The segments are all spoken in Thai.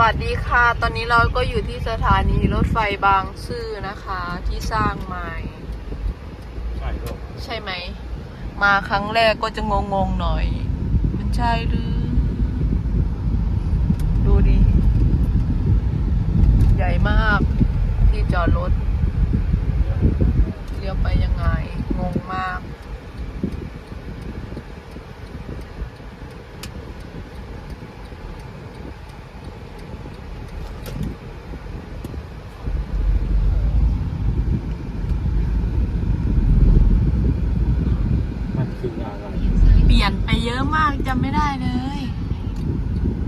วัสดีค่ะ ตอนนี้เราก็อยู่ที่สถานีรถไฟบางซื่อนะคะ ที่สร้างใหม่ ใช่ลูกใช่ไหม มาครั้งแรกก็จะงงๆหน่อย มันใช่หรือ ดูดิ ใหญ่มากที่จอดรถ เลี้ยวไปยังไง งงมาก มันคืออะไร เปลี่ยนไปเยอะมากจำไม่ได้เลย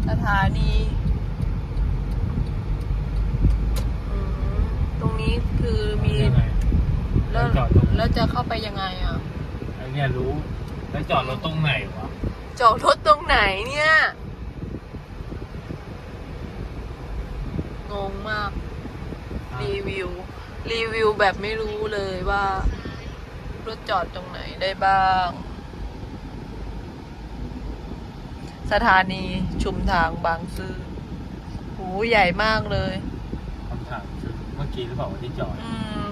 สถานีอืมตรงนี้คือมียังไงแล้วจอดตรงแล้วจะเข้าไปยังไงอะ ไอเนี่ยรู้แล้วจอดรถตรงไหนวะจอดรถตรงไหนเนี่ย งงมาก รีวิว รีวิวแบบไม่รู้เลยว่า รถจอดตรงไหนได้บ้าง สถานีชุมทางบางซื่อหูใหญ่มากเลย คำถามคือเมื่อกี้หรือเปล่าว่าที่จอด อืม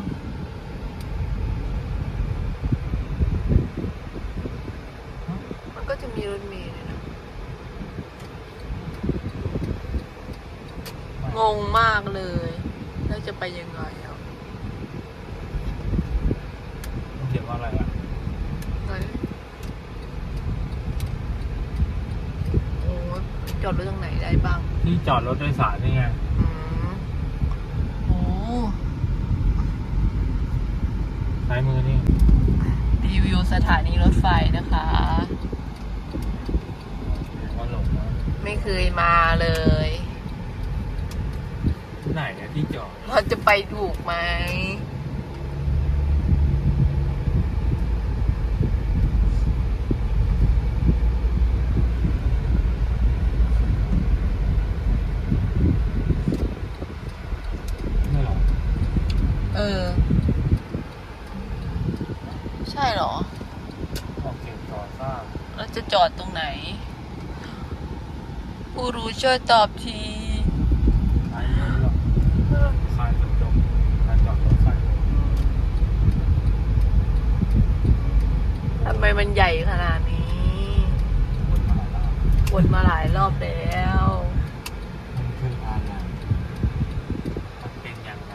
มันก็จะมีรถเมล์เลยนะ งงมากเลย แล้วจะไปยังไงอะ มันเขียนว่าอะไรอะ ไหนโอ้จ อดรถตรงไหนได้บ้างที่จอดรถโดยสารนี่ไงอืมโอ้ซ้ายมือนี่รีวิวสถานีรถไฟนะคะเขียนว่าหลงนะไม่เคยมาเลย ที่ไหนอะที่จอด เราจะไปถูกไหม ไม่หรอ เออ ใช่เหรอ โอเคก่อสร้าง แล้วจะจอดตรงไหน ผู้รู้ ช่วยตอบทีซ้ายมือหรอซ้ายจอดรถซ้ายมือทำไมมันใหญ่ขนาดนี้วนมาหลายรอบวนมาหลายรอบแล้วมันคืออะไรมันเป็นยังไง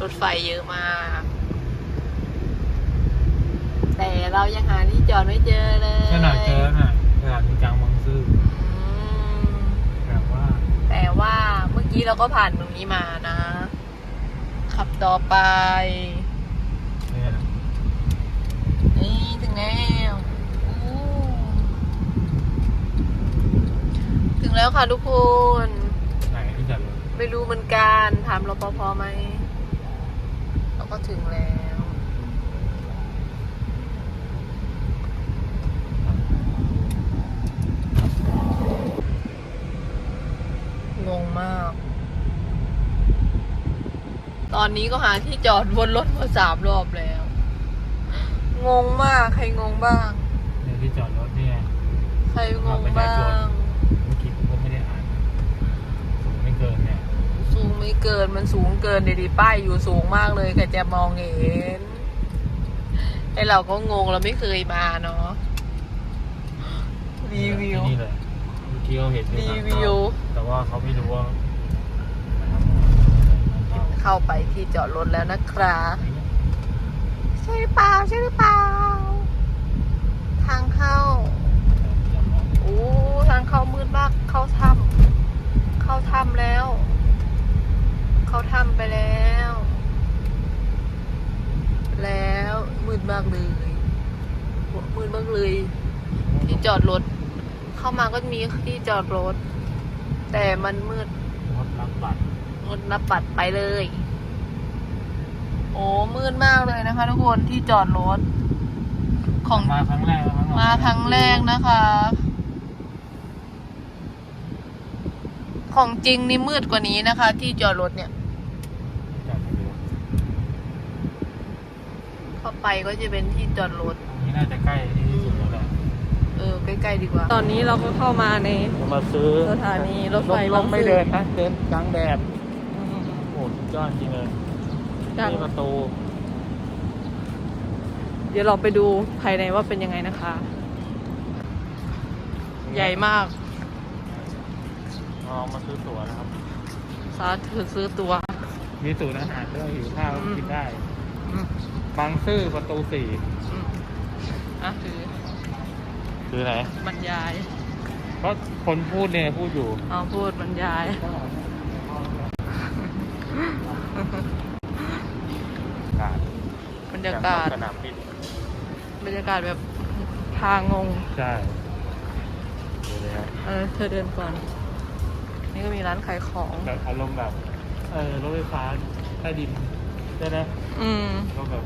รถไฟเยอะมาก แต่เรายังหาที่จอดไม่เจอเลย ขนาดเจอน่ะขนาดมีกลางบางซื่อ อืม แบบว่า แต่ ว่าเมื่อกี้เราก็ผ่านตรงนี้มานะ ขับต่อไปเนี่ยนะนี่ถึงแล้วอู้ถึงแล้วค่ะทุกคนไหนที่จอดรถไม่รู้เหมือนกันถามรปภไหมเราก็ถึงแล้ว งง มาก ตอนนี้ก็หาที่จอดวนรถมาสามรอบแล้ว งงมากใครงงบ้างเนี่ยที่จอดรถเนี่ยใครงงบ้าง เมื่อกี้ผมก็ไม่ได้อ่านสูงไม่เกินเนี่ยสูงไม่เกินมันสูงเกินเดี๋ยวดิป้ายอยู่สูงมากเลยใครจะมองเห็นไอเราก็งงเราไม่เคยมาเนาะรีวิว ที่นี่เลย เมื่อกี้เขาเห็นอยู่รีวิว แต่ว่าเขาไม่รู้ว่าเข้าไปที่จอดรถแล้วนะครับใช่หรือเปล่าใช่หรือเปล่า ทางเข้าโอ้ทางเข้ามืดมากเข้าถ้ำเข้าถ้ำแล้ว เข้าถ้ำไปแล้ว แล้วมืดมากเลยมืดมากเลย ที่จอดรถ เข้ามาก็มีที่จอดรถ แต่มันมืดรถรับบัตรงดนับปัดไปเลย โอ้มืดมากเลยนะคะ ทุกคนที่จอดรถ ของมาครั้งแรกแล้วมั้งมาครั้งแรกนะคะ ของจริงนี่มืดกว่านี้นะคะ ที่จอดรถเนี่ยจอดไปดูเข้าไปก็จะเป็นที่จอดรถนี่น่าจะใกล้ที่สุดแล้วแหละ เออใกล้ๆดีกว่า ตอนนี้เราก็เข้ามาใน มาซื้อสถานีรถไฟลบางงไม่ซื่อเดินนะเดินกลางแดดโอ้สุดยอดจริงเลยจังนี่ประตูเดี๋ยวเราไปดูภายในว่าเป็นยังไงนะคะ ใหญ่มากเรามาซื้อตั๋วนะครับ สาธุซื้อตัว มีศูนย์อาหารด้วยหิวข้าวอืม กินได้อืมบางซื่อประตูสี่อืมอะ คือคือไหนบรรยายก็คนพูดเนี่ยพูดอยู่เอาพูดบรรยายกาศบรรยากาศ สนามบินบรรยากาศแบบทางงง ใช่ดูเลยครับเออเธอเดินก่อน นี่ก็มีร้านขายของ แบบอารมณ์แบบเออรถไฟฟ้าใต้ดินใช่ไหมอืม ก็แบบ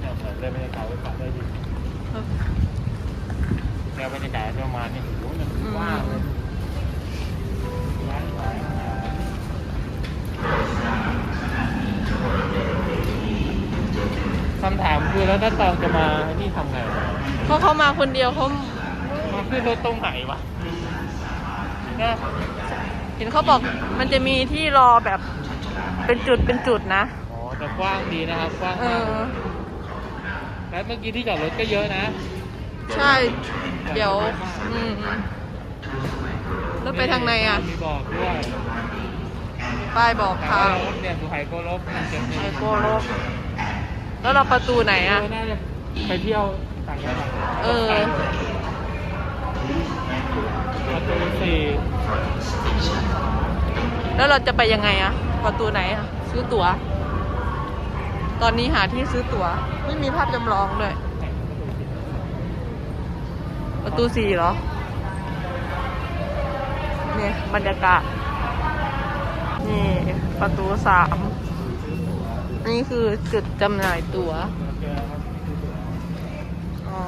เนี่ยเหมือนเลยบรรยากาศรถไฟฟ้าใต้ดินแนว บรรยากาศประมาณนี้โอ้โหมันกว้างเลยร้านขายอาหารคำถามคือแล้วถ้าตองจะมานี่ทำไงวะเพราะเขามาคนเดียวเขามาขึ้นรถตรงไหนวะเนี่ยเห็นเขาบอกมันจะมีที่รอแบบเป็นจุดเป็นจุดนะ อ๋อแต่กว้างดีนะครับกว้างเอมากอ แล้วเมื่อกี้ที่จอดรถก็เยอะนะ ใช่ เดี๋ยวอืมอืมแล้วไปทางไหนอะ มีบอกด้วยป้ายบอกแต่ทาว่างรถเนี่ยสุไหโกลบมันจะมีไอโกโลกแล้วเราประตูไหนอะเออน่าจะไปเที่ยวต่างจังหวัดเออ ประตูสี่แล้วเราจะไปยังไงอะ ประตูไหนอะ ซื้อตั๋ว ตอนนี้หาที่ซื้อตั๋ว ไม่มีภาพจำลองด้วย ประตูสี่เหรอเนี่ยบรรยากาศ นี่ประตูสามนี่คือจุดจำหน่ายตั๋วโอเคครับนี่คือตั๋ว อ๋อ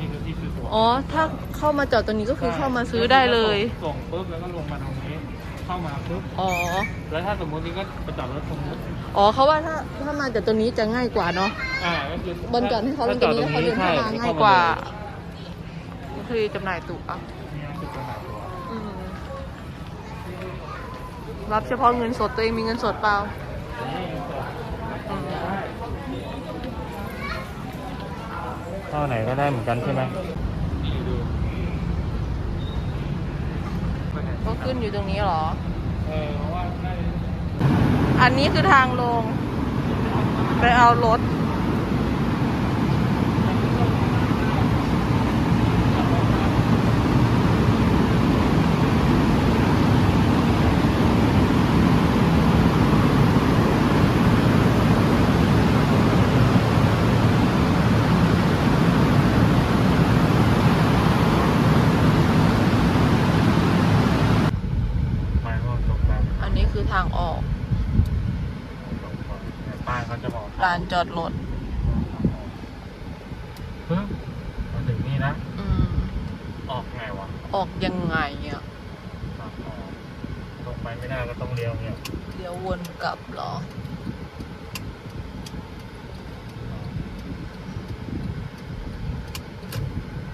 นี่คือที่ซื้อตั๋วอ๋อ ถ้าเข้ามาจอดตรงนี้ก็คือเข้ามาซื้อได้เลย ส่งปุ๊บแล้วก็ลงมาตรงนี้ เข้ามาปุ๊บ อ๋อ แล้วถ้าสมมตินี่ก็ไปจอดรถตรงนู้นอ๋อเขาว่าถ้าถ้ามาจากตรงนี้จะง่ายกว่าเนาะอ่าก็คือบนก่อนให้เขาลงตรงนี้แล้วเขาเดินเข้ามาง่ายกว่านี่ คือจำหน่ายตั๋วนี่คือจำหน่ายตั๋วอืมรับเฉพาะเงินสดตัวเองมีเงินสดเปล่านี่ตั๋วอืมเข้าไหนก็ได้เหมือนกันใช่ไหมนี่ดูก็ขึ้นอยู่ตรงนี้เหรอเออเพราะว่าน่าจะอันนี้คือทางลง ไปเอารถ หมายว่าตรงไป อันนี้คือ ทางออกตรงไปแต่ป้ายเขาจะบอกลานจอดรถปึ๊บมาถึงนี่นะ อืม ออกไงวะออกยังไงอะ ทางออกตรงไปไม่ได้ก็ต้องเลี้ยวเนี่ย เดี๋ยววนกลับเหรอ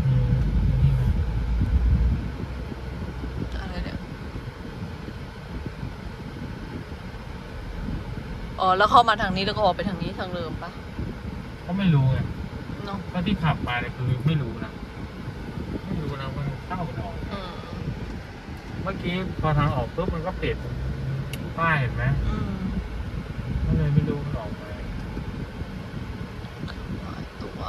อืมนี่ไง อะไรเนี่ย อ๋อแล้วเข้ามาทางนี้แล้วก็ออกไปทางนี้ทางเดิมปะก็ไม่รู้ไงเนาะก็ที่ขับมาเนี่ยคือไม่รู้นะไม่รู้นะมันเข้ามันออกอืมเมื่อกี้พอทางออกปุ๊บมันก็ปิดป้ายเห็นไหมอืมก็เลยไม่รู้มันออกไปหาตัว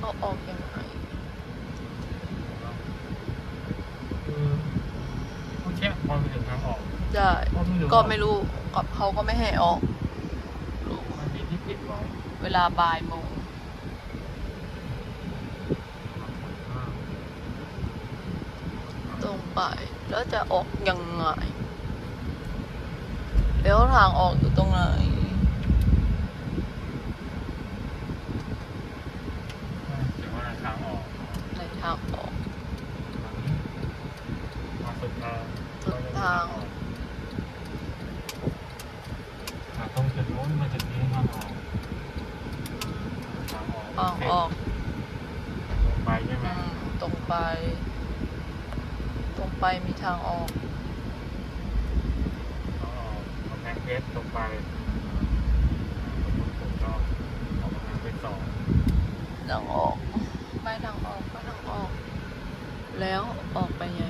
เอาออกยังไง คือเมื่อกี้พอไปถึงทางออก ได้ก็ไม่รู้ก็ไม่รู้กับเขาก็ไม่ให้ออก มันมีที่ปิดไว้เวลาบ่ายโมงตรงไป แล้วจะออกยังไง แล้วทางออกอยู่ตรงไหน เดี๋ยวว่าทางออก ในทางออก มาสุดทาง สุดทาง อะตรงจุดนู้นมาจุดนี้ทางออกทางออก ไป ตรง ไปมีทางออกเอาออกกำแพงเพชรตรงไปผมก็ออกกำแพงเพชรสองทางออกไปทางออกไปทางออก แล้วออกไปไง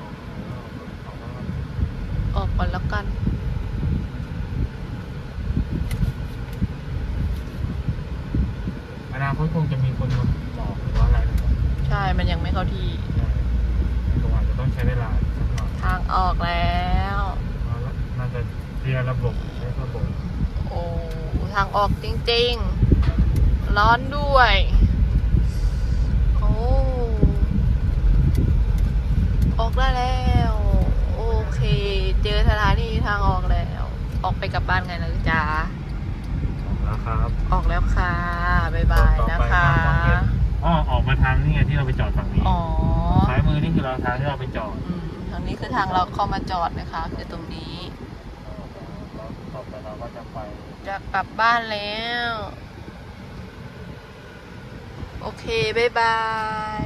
ออกแล้วออกแล้วออกก่อนแล้วกัน อนาคตคงจะมีคนมาบอกหรือว่าอะไรนะครับใช่มันยังไม่เข้าที่ ใช่ ตรงอาจจะต้องใช้เวลาสักหน่อยทางออกแล้ว เพราะน่าจะเคลียร์ระบบใช้ระบบโอ้ทางออกจริงๆ ร้อนด้วย โอ้ออกได้แล้ว โอเค เจอสถานีทางออกแล้ว ออกไปกลับบ้านไงนะจ๊ะออกแล้วครับออกแล้วค่ะ บ๊ายบายนะคะอ๋ อออกมาทางนี่ไงที่เราไปจอดฝั่งนี้อ๋อซ้ายมือนี่คือเราทางที่เราไปจอดอืมทางนี้คือทางเราเข้ามาจอดนะคะคือตรงนี้แล้วต่อไปเราก็จะไปจะกลับบ้านแล้ว โอเค บ๊ายบาย